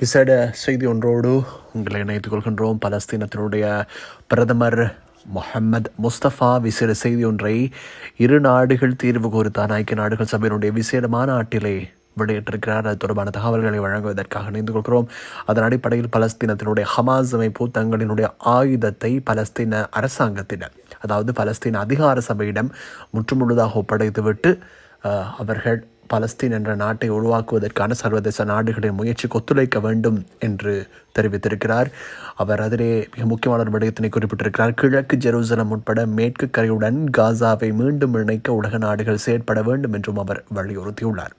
விசேட செய்தி ஒன்றோடு உங்களை இணைத்துக் கொள்கின்றோம். பலஸ்தீனத்தினுடைய பிரதமர் முஹம்மது முஸ்தபா விசேட செய்தி ஒன்றை இரு நாடுகள் தீர்வு கோரித்தான். ஐக்கிய நாடுகள் சபையினுடைய விசேட மாநாட்டிலே வெளியிட்டிருக்கிறார். அது தொடர்பான தகவல்களை வழங்குவதற்காக இணைந்து கொள்கிறோம். அதன் அடிப்படையில் பலஸ்தீனத்தினுடைய ஹமாஸ் அமைப்பு தங்களினுடைய ஆயுதத்தை பலஸ்தீன அரசாங்கத்திடம் அதாவது பலஸ்தீன அதிகார சபையிடம் முற்றுமுழுதாக ஒப்படைத்துவிட்டு அவர்கள் பலஸ்தீன் என்ற நாட்டை உருவாக்குவதற்கான சர்வதேச நாடுகளின் முயற்சிக்கு ஒத்துழைக்க வேண்டும் என்று தெரிவித்திருக்கிறார். அவர் அதிலே மிக முக்கியமான ஒரு விடயத்தினை குறிப்பிட்டிருக்கிறார். கிழக்கு ஜெருசலம் உட்பட மேற்கு கரையுடன் காசாவை மீண்டும் இணைக்க உலக நாடுகள் செயற்பட வேண்டும் என்றும் அவர் வலியுறுத்தியுள்ளார்.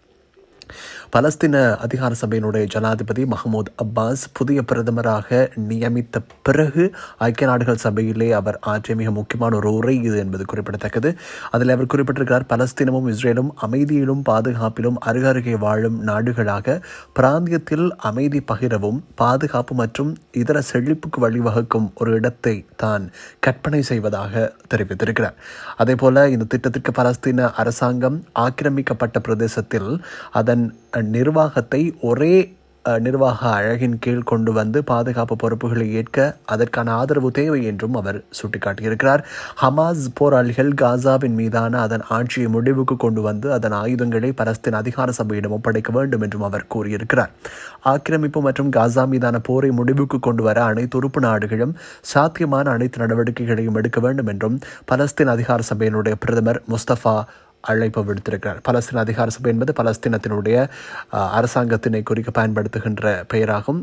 பலஸ்தீன அதிகார சபையினுடைய ஜனாதிபதி மஹமூத் அப்பாஸ் புதிய பிரதமராக நியமித்த பிறகு ஐக்கிய நாடுகள் சபையிலே அவர் ஆற்றிய மிக முக்கியமான ஒரு உரை இது என்பது குறிப்பிடத்தக்கது. அதில் அவர் குறிப்பிட்டிருக்கிறார் பலஸ்தீனமும் இஸ்ரேலும் அமைதியிலும் பாதுகாப்பிலும் அருகருகே வாழும் நாடுகளாக பிராந்தியத்தில் அமைதி பகிரவும் பாதுகாப்பு மற்றும் இதர செழிப்புக்கு வழிவகுக்கும் ஒரு இடத்தை தான் கற்பனை செய்வதாக தெரிவித்திருக்கிறார். அதேபோல இந்த திட்டத்திற்கு பலஸ்தீன அரசாங்கம் ஆக்கிரமிக்கப்பட்ட பிரதேசத்தில் அதன் நிர்வாகத்தை ஒரே நிர்வாக அழகின் கீழ் கொண்டு வந்து பாதுகாப்பு பொறுப்புகளை ஏற்க அதற்கான ஆதரவு தேவை என்றும் அவர் சுட்டிக்காட்டியிருக்கிறார். ஹமாஸ் போராளிகள் காசாவின் மீதான அதன் ஆட்சியை முடிவுக்கு கொண்டு வந்து அதன் ஆயுதங்களை பலஸ்தீன் அதிகார சபையிடம் ஒப்படைக்க வேண்டும் என்றும் அவர் கூறியிருக்கிறார். ஆக்கிரமிப்பு மற்றும் காசா மீதான போரை முடிவுக்கு கொண்டு வர அனைத்து உறுப்பு நாடுகளும் சாத்தியமான அனைத்து நடவடிக்கைகளையும் எடுக்க வேண்டும் என்றும் பலஸ்தீன் அதிகார சபையினுடைய பிரதமர் முஸ்தபா அழைப்பு விடுத்திருக்கிறார். பலஸ்தீன அதிகார சபை என்பது பலஸ்தீனத்தினுடைய அரசாங்கத்தினை குறிக்க பயன்படுத்துகின்ற பெயராகும்.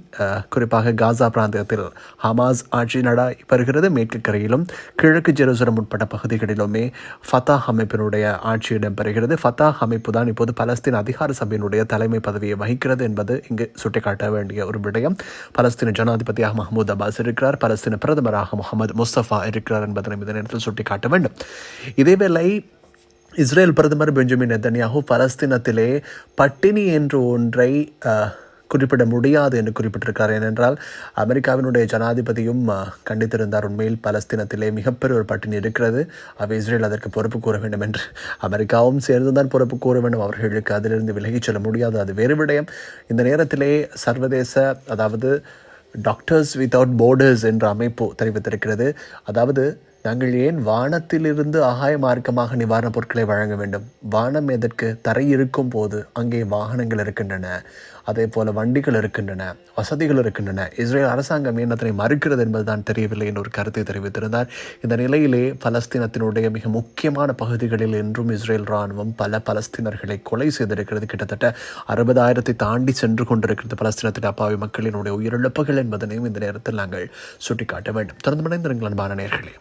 குறிப்பாக காசா பிராந்தியத்தில் ஹமாஸ் ஆட்சி நடாய் வருகிறது. மேற்கு கரையிலும் கிழக்கு ஜெருசலம் உட்பட்ட பகுதிகளிலுமே ஃபத்தாஹ் அமைப்பினுடைய ஆட்சி இடம்பெறுகிறது. ஃபத்தாஹ் அமைப்பு தான் இப்போது பலஸ்தீன் அதிகார சபையினுடைய தலைமை பதவியை வகிக்கிறது என்பது இங்கு சுட்டிக்காட்ட வேண்டிய ஒரு விடயம். பலஸ்தீன ஜனாதிபதியாக மஹமூத் அப்பாஸ் இருக்கிறார். பலஸ்தீன பிரதமராக முகமது முஸ்தபா இருக்கிறார் என்பதனை இந்த நேரத்தில் சுட்டிக்காட்ட வேண்டும். இதேவேளை இஸ்ரேல் பிரதமர் பெஞ்சமின் நெத்தன்யாகு பலஸ்தீனத்திலே பட்டினி என்று ஒன்றை குறிப்பிட முடியாது என்று குறிப்பிட்டிருக்கார். ஏனென்றால் அமெரிக்காவினுடைய ஜனாதிபதியும் கண்டித்திருந்தார். உண்மையில் பலஸ்தீனத்திலே மிகப்பெரிய ஒரு பட்டினி இருக்கிறது. அவை இஸ்ரேல் அதற்கு பொறுப்பு கூற வேண்டும் என்று. அமெரிக்காவும் சேர்ந்துதான் பொறுப்பு கூற வேண்டும். அவர்களுக்கு அதிலிருந்து விலகிச் செல்ல முடியாது. அது வேறு விடயம். இந்த நேரத்திலே சர்வதேச அதாவது டாக்டர்ஸ் வித்தவுட் போர்டர்ஸ் என்ற அமைப்பு தெரிவித்திருக்கிறது. அதாவது நாங்கள் ஏன் வானத்திலிருந்து ஆகாய மார்க்கமாக நிவாரணப் பொருட்களை வழங்க வேண்டும்? வானம் எதற்கு? தரை இருக்கும் போது அங்கே வாகனங்கள் இருக்கின்றன. அதே போல வண்டிகள் இருக்கின்றன வசதிகள் இருக்கின்றன. இஸ்ரேல் அரசாங்கம் ஏன் அதனை மறுக்கிறது என்பதுதான் தெரியவில்லை என்ற ஒரு கருத்தை தெரிவித்திருந்தார். இந்த நிலையிலே பலஸ்தீனத்தினுடைய மிக முக்கியமான பகுதிகளில் என்றும் இஸ்ரேல் இராணுவம் பல பலஸ்தீனர்களை கொலை செய்திருக்கிறது. கிட்டத்தட்ட அறுபதாயிரத்தை தாண்டி சென்று கொண்டிருக்கிறது பலஸ்தீனத்தின் அப்பாவி மக்களினுடைய உயிரிழப்புகள் என்பதனையும் இந்த நேரத்தில் நாங்கள் சுட்டிக்காட்ட வேண்டும். திறந்து மனைந்திருங்கள் அன்பான நேர்களே.